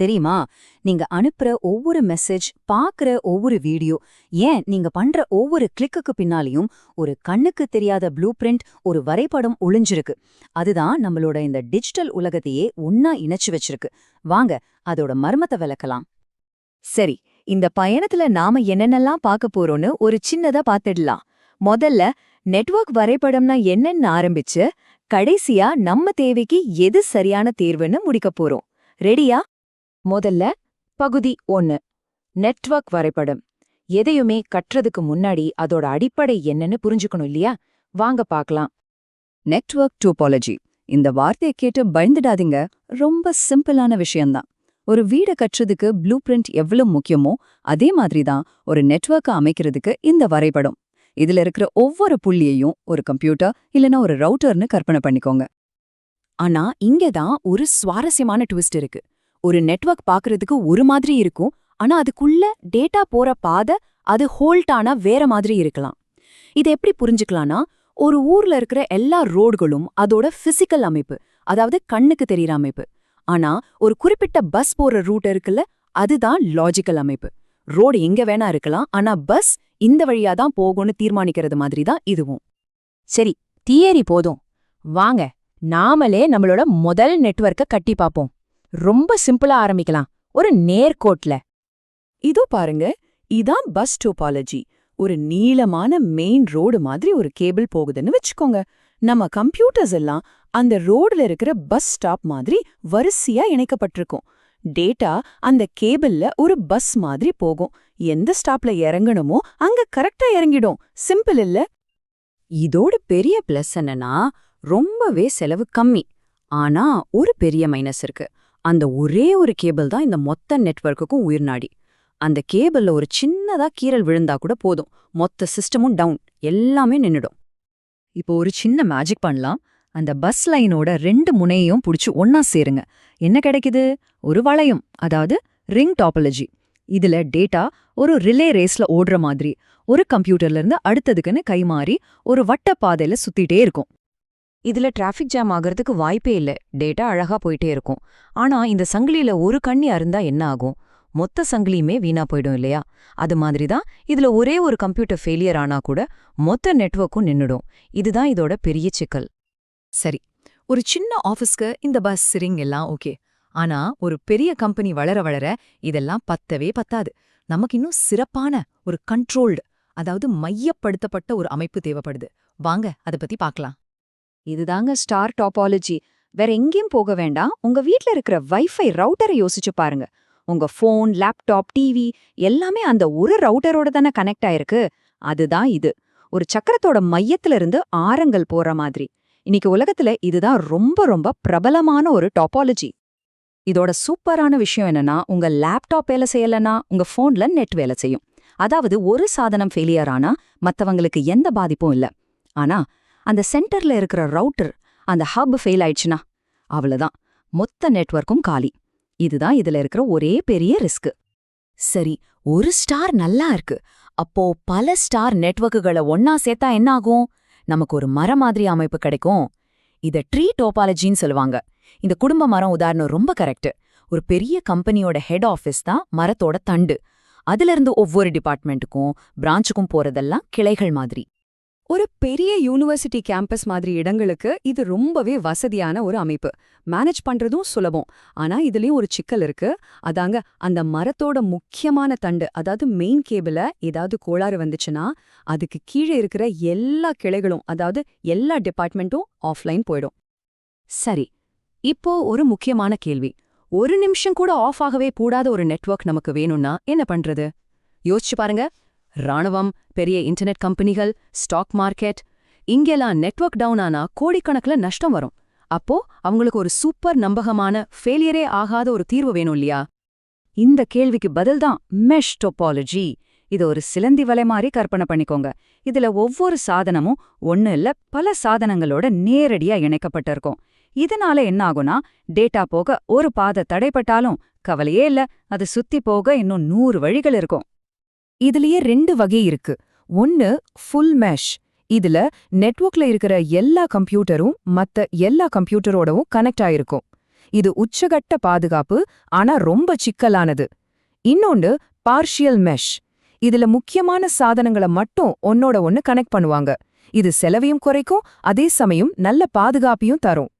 தெரியுமா? நீங்க அனுப்புற ஒவ்வொரு மெசேஜ் பாக்குற ஒவ்வொரு வீடியோ ஏன் நீங்க பண்ற ஒவ்வொரு கிளிக்குக்கு பின்னாலையும் ஒரு கண்ணுக்கு தெரியாத ப்ளூ பிரிண்ட் ஒரு வரைபடம் ஒளிஞ்சிருக்கு. அதுதான் நம்மளோட இந்த டிஜிட்டல் உலகத்தையே ஒன்னா இணைச்சு வச்சிருக்கு. வாங்க அதோட மர்மத்தை விளக்கலாம். சரி இந்த பயணத்துல நாம என்னென்னலாம் பார்க்க போறோம்னு ஒரு சின்னதா பார்த்துடலாம் முதல்ல நெட்வொர்க் வரைபடம்னா என்னன்னு ஆரம்பிச்சு கடைசியா நம்ம தேவைக்கு எது சரியான தேர்வுன்னு முடிக்க போறோம். ரெடியா முதல்ல பகுதி ஒன்னு நெட்வொர்க் வரைபடம். எதையுமே கற்றதுக்கு முன்னாடி அதோட அடிப்படை என்னன்னு புரிஞ்சுக்கணும் இல்லையா? வாங்க பார்க்கலாம். Network topology. இந்த வார்த்தையை கேட்டு பயந்துடாதீங்க. ரொம்ப சிம்பிளான விஷயம்தான். ஒரு வீடை கட்டுறதுக்கு ப்ளூ பிரிண்ட் எவ்வளவு முக்கியமோ அதே மாதிரி தான் ஒரு நெட்வொர்க்கை அமைக்கிறதுக்கு இந்த வரைபடம். இதுல இருக்கிற ஒவ்வொரு புள்ளியையும் ஒரு கம்ப்யூட்டர் இல்லனா ஒரு ரவுட்டர்னு கற்பனை பண்ணிக்கோங்க. ஆனா இங்க தான் ஒரு சுவாரஸ்யமான ட்விஸ்ட் இருக்கு. ஒரு நெட்வொர்க் பார்க்கறதுக்கு ஒரு மாதிரி இருக்கும். ஆனா அதுக்குள்ள டேட்டா போற பாதை அது ஹோல்டானா வேற மாதிரி இருக்கலாம். இதை எப்படி புரிஞ்சுக்கலாம்னா ஒரு ஊர்ல இருக்கிற எல்லா ரோடுகளும் அதோட பிசிக்கல் அமைப்பு அதாவது கண்ணுக்கு தெரியற அமைப்பு. ஆனா ஒரு குறிப்பிட்ட பஸ் போற ரூட் இருக்குல்ல அதுதான் லாஜிக்கல் அமைப்பு. ரோடு எங்க வேணா இருக்கலாம் ஆனா பஸ் இந்த வழியா தான் போகும்னு தீர்மானிக்கிறது மாதிரி தான் இதுவும். சரி தியரி போதும். வாங்க நாமளே நம்மளோட முதல் நெட்வொர்க்க கட்டி பாப்போம் ரொம்ப சிம்பிளா ஆரம்பிக்கலாம். ஒரு நேர்கோட்ல இதோ பாருங்க இதான் பஸ் டோபாலஜி. ஒரு நீளமான மெயின் ரோடு மாதிரி ஒரு கேபிள் போகுதுன்னு வச்சுக்கோங்க. நம்ம கம்ப்யூட்டர்ஸ் எல்லாம் அந்த ரோடுல இருக்கிற பஸ் ஸ்டாப் மாதிரி வரிசையா இணைக்கப்பட்டிருக்கும். டேட்டா அந்த கேபிள்ல ஒரு பஸ் மாதிரி போகும். எந்த ஸ்டாப்ல இறங்கணுமோ அங்க கரெக்டா இறங்கிடும். சிம்பிள் இல்ல. இதோட பெரிய பிளஸ் என்னன்னா ரொம்பவே செலவு கம்மி. ஆனா ஒரு பெரிய மைனஸ் இருக்கு. அந்த ஒரே ஒரு கேபிள் தான் இந்த மொத்த நெட்வொர்க்குக்கும் உயிர்நாடி அந்த கேபிள்ல ஒரு சின்னதா கீறல் விழுந்தா கூட போதும். மொத்த சிஸ்டமும் டவுன் எல்லாமே நின்னுடும். இப்போ ஒரு சின்ன மேஜிக் பண்ணலாம். அந்த பஸ் லைனோட ரெண்டு முனையையும் புடிச்சு ஒன்னா சேருங்க. என்ன கிடைக்குது? ஒரு வளையம் அதாவது ரிங் டாப்பாலஜி இதுல டேட்டா ஒரு ரிலே ரேஸ்ல ஓடுற மாதிரி ஒரு கம்ப்யூட்டர்ல இருந்து அடுத்ததுக்குன்னு கைமாறி ஒரு வட்ட பாதையில சுத்திட்டே இருக்கும். இதுல டிராஃபிக் ஜாம் ஆகிறதுக்கு வாய்ப்பே இல்ல. டேட்டா அழகா போயிட்டே இருக்கும். ஆனா இந்த சங்கிலியில ஒரு கண்ணி அருந்தா என்ன ஆகும்? மொத்த சங்கிலியுமே வீணா போயிடும் இல்லையா? அது மாதிரி தான் இதுல ஒரே ஒரு கம்ப்யூட்டர் ஃபெயிலியர் ஆனா கூட மொத்த நெட்வொர்க்கும் நின்னுடும். இதுதான் இதோட பெரிய சிக்கல். சரி ஒரு சின்ன ஆஃபீஸ்க்கு இந்த பஸ் சிரிங் எல்லாம் ஓகே ஆனா ஒரு பெரிய கம்பெனி வளர வளர இதெல்லாம் பத்தவே பத்தாது. நமக்கு இன்னும் சிறப்பான ஒரு கண்ட்ரோல்டு அதாவது மையப்படுத்தப்பட்ட ஒரு அமைப்பு தேவைப்படுது. வாங்க அத பத்தி பார்க்கலாம். இதுதாங்க ஸ்டார் டாபாலஜி. வேற எங்கேயும் போக வேண்டாம். உங்க வீட்ல இருக்கிற வைஃபை ரவுட்டரை யோசிச்சு பாருங்க. உங்க ஃபோன் லேப்டாப் டிவி எல்லாமே அந்த ஒரு ரவுட்டரோட தானே கனெக்ட் ஆயிருக்கு. அதுதான் இது. ஒரு சக்கரத்தோட மையத்துல இருந்து ஆரங்கள் போற மாதிரி. இன்னைக்கு உலகத்துல இதுதான் ரொம்ப ரொம்ப பிரபலமான ஒரு டாபாலஜி. இதோட சூப்பரான விஷயம் என்னன்னா உங்க லேப்டாப் வேலை செய்யலனா உங்க ஃபோன்ல நெட் வேலை செய்யும். அதாவது ஒரு சாதனம் ஃபெயிலியர் ஆனா மத்தவங்களுக்கு எந்த பாதிப்பும் இல்ல. ஆனா அந்த சென்டர்ல இருக்கிற ரவுட்டர் அந்த ஹப் ஃபெயில் ஆயிடுச்சுனா. அவ்வளவுதான். மொத்த நெட்வொர்க்கும் காலி. இதுதான் இதுல இருக்கிற ஒரே பெரிய ரிஸ்க். சரி ஒரு ஸ்டார் நல்லா இருக்கு. அப்போ பல ஸ்டார் நெட்வொர்க்குகளை ஒன்னா சேர்த்தா என்ன ஆகும்? நமக்கு ஒரு மரம் மாதிரி அமைப்பு கிடைக்கும். இத ட்ரீ டோபாலஜின்னு சொல்லுவாங்க. இந்த குடும்ப மரம் உதாரணம் ரொம்ப கரெக்ட். ஒரு பெரிய கம்பெனியோட ஹெட் ஆஃபீஸ் தான் மரத்தோட தண்டு. அதுல இருந்து ஒவ்வொரு டிபார்ட்மெண்ட்டுக்கும் பிரான்ச்சுக்கும் போறதெல்லாம் கிளைகள் மாதிரி. ஒரு பெரிய யூனிவர்சிட்டி கேம்பஸ் மாதிரி இடங்களுக்கு இது ரொம்பவே வசதியான ஒரு அமைப்பு. மேனேஜ் பண்றதும் சுலபம். ஆனா இதுலயும் ஒரு சிக்கல் இருக்கு. அதாங்க அந்த மரத்தோட முக்கியமான தண்டு அதாவது மெயின் கேபிள ஏதாவது கோளாறு வந்துச்சுன்னா அதுக்கு கீழே இருக்கிற எல்லா கிளைகளும் அதாவது எல்லா டிபார்ட்மெண்ட்டும் ஆஃப்லைன் போயிடும். சரி இப்போ ஒரு முக்கியமான கேள்வி. ஒரு நிமிஷம் கூட ஆஃப் ஆகவே கூடாத ஒரு நெட்வொர்க் நமக்கு வேணும்னா என்ன பண்றது? யோசிச்சு பாருங்க. ராணுவம் பெரிய இன்டர்நெட் கம்பெனிகள் ஸ்டாக் மார்க்கெட் இங்கெல்லாம் நெட்வொர்க் டவுன் ஆனா கோடிக்கணக்கில் நஷ்டம் வரும். அப்போ அவங்களுக்கு ஒரு சூப்பர் நம்பகமான ஃபெயிலியரே ஆகாத ஒரு தீர்வு வேணும் இல்லையா? இந்த கேள்விக்கு பதில்தான் மெஷ் டொப்பாலஜி இது ஒரு சிலந்தி வலை மாதிரி கற்பனை பண்ணிக்கோங்க. இதுல ஒவ்வொரு சாதனமும் ஒன்னு இல்ல பல சாதனங்களோட நேரடியா இணைக்கப்பட்டிருக்கும். இதனால என்ன ஆகும்னா டேட்டா போக ஒரு பாதை தடைப்பட்டாலும் கவலையே இல்ல அது சுத்தி போக இன்னும் நூறு வழிகள் இருக்கும். இதுலயே ரெண்டு வகை இருக்கு. ஒன்னு ஃபுல் மெஷ் இதுல நெட்வொர்க்ல இருக்கிற எல்லா கம்ப்யூட்டரும் மத்த எல்லா கம்ப்யூட்டரோடவும் கனெக்ட் ஆயிருக்கும். இது உச்சகட்ட பாதுகாப்பு ஆனா ரொம்ப சிக்கலானது. இன்னொன்னு பார்ஷியல் மெஷ் இதுல முக்கியமான சாதனங்களை மட்டும் ஒன்னோட ஒன்னு கனெக்ட் பண்ணுவாங்க. இது செலவையும் குறைக்கும் அதே சமயம் நல்ல பாதுகாப்பையும் தரும்.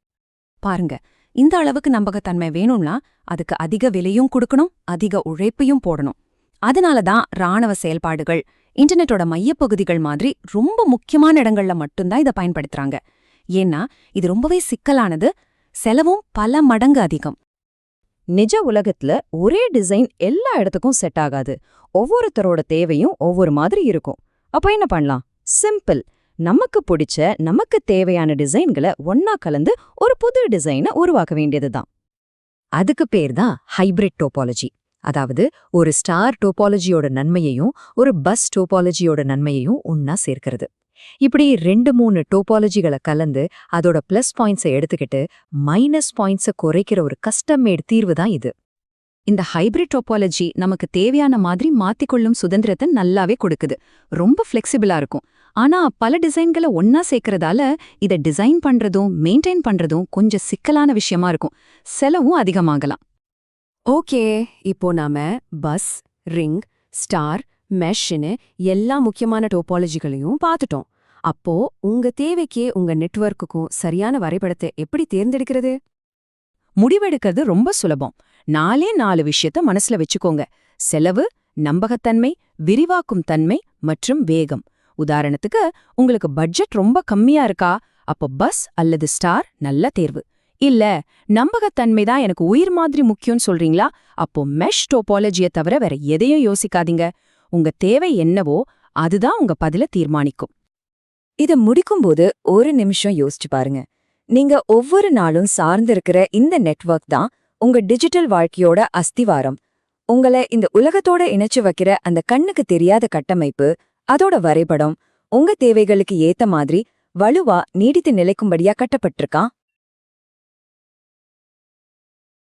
பாருங்க இந்த அளவுக்கு நம்பகத்தன்மை வேணும்னா அதுக்கு அதிக விலையும் கொடுக்கணும் அதிக உழைப்பையும் போடணும். அதனால தான் ராணுவ செயல்பாடுகள் இன்டர்நெட்டோட மையப்பகுதிகள் மாதிரி ரொம்ப முக்கியமான இடங்கள்ல மட்டும்தான் இதை பயன்படுத்துறாங்க. ஏன்னா இது ரொம்பவே சிக்கலானது செலவும் பல மடங்கு அதிகம். நிஜ உலகத்துல ஒரே டிசைன் எல்லா இடத்துக்கும் செட் ஆகாது. ஒவ்வொருத்தரோட தேவையும் ஒவ்வொரு மாதிரி இருக்கும். அப்ப என்ன பண்ணலாம்? சிம்பிள். நமக்கு பிடிச்ச நமக்கு தேவையான டிசைன்களை ஒன்னா கலந்து ஒரு புது டிசைனை உருவாக்க வேண்டியதுதான். அதுக்கு பேர் தான் ஹைபிரிட் டோபாலஜி. அதாவது ஒரு ஸ்டார் டோபாலஜியோட நன்மையையும் ஒரு பஸ் டோபாலஜியோட நன்மையையும் ஒன்னா சேர்க்கிறது. இப்படி ரெண்டு மூணு டோபாலஜிகளை கலந்து அதோட பிளஸ் பாயிண்ட்ஸை எடுத்துக்கிட்டு மைனஸ் பாயிண்ட்ஸை குறைக்கிற ஒரு கஸ்டம் மேட் தீர்வு தான் இது. இந்த ஹைபிரிட் டோபாலஜி நமக்கு தேவையான மாதிரி மாத்திக்கொள்ளும் சுதந்திரத்தை நல்லாவே கொடுக்குது. ரொம்ப ஃப்ளெக்சிபிளா இருக்கும். ஆனா பல டிசைன்களை ஒன்னா சேர்க்கறதால இதை டிசைன் பண்றதும் மெயின்டைன் பண்றதும் கொஞ்சம் சிக்கலான விஷயமா இருக்கும். செலவும் அதிகமாகலாம். ஓகே இப்போ நாம பஸ் ரிங் ஸ்டார் மெஷ்னு எல்லா முக்கியமான டோபாலஜிகளையும் பார்த்துட்டோம். அப்போ உங்க தேவைக்கு உங்க நெட்வொர்க்குக்கும் சரியான வரைபடத்தை எப்படி தேர்ந்தெடுக்கிறது? முடிவெடுக்கிறது ரொம்ப சுலபம். நாலே நாலு விஷயத்த மனசுல வச்சுக்கோங்க. செலவு நம்பகத்தன்மை விரிவாக்கும் தன்மை மற்றும் வேகம். உதாரணத்துக்கு உங்களுக்கு பட்ஜெட் ரொம்ப கம்மியா இருக்கா? அப்போ பஸ் அல்லது ஸ்டார் நல்ல தேர்வு. இல்ல நம்பகத்தன்மை தான் எனக்கு உயிர் மாதிரி முக்கியம்னு சொல்றீங்களா? அப்போ மெஷ் டோபாலஜியை தவிர வேற எதையும் யோசிக்காதீங்க. உங்க தேவை என்னவோ அதுதான் உங்க பதில தீர்மானிக்கும். இத முடிக்கும்போது ஒரு நிமிஷம் யோசிச்சு பாருங்க. நீங்க ஒவ்வொரு நாளும் சார்ந்திருக்கிற இந்த நெட்வொர்க் தான் உங்க டிஜிட்டல் வாழ்க்கையோட அஸ்திவாரம். உங்களை இந்த உலகத்தோட இணைச்சு வைக்கிற அந்த கண்ணுக்கு தெரியாத கட்டமைப்பு அதோட வரைபடம் உங்க தேவைகளுக்கு ஏத்த மாதிரி வலுவா நீடித்து நிலைக்கும்படியா கட்டப்பட்டிருக்கான்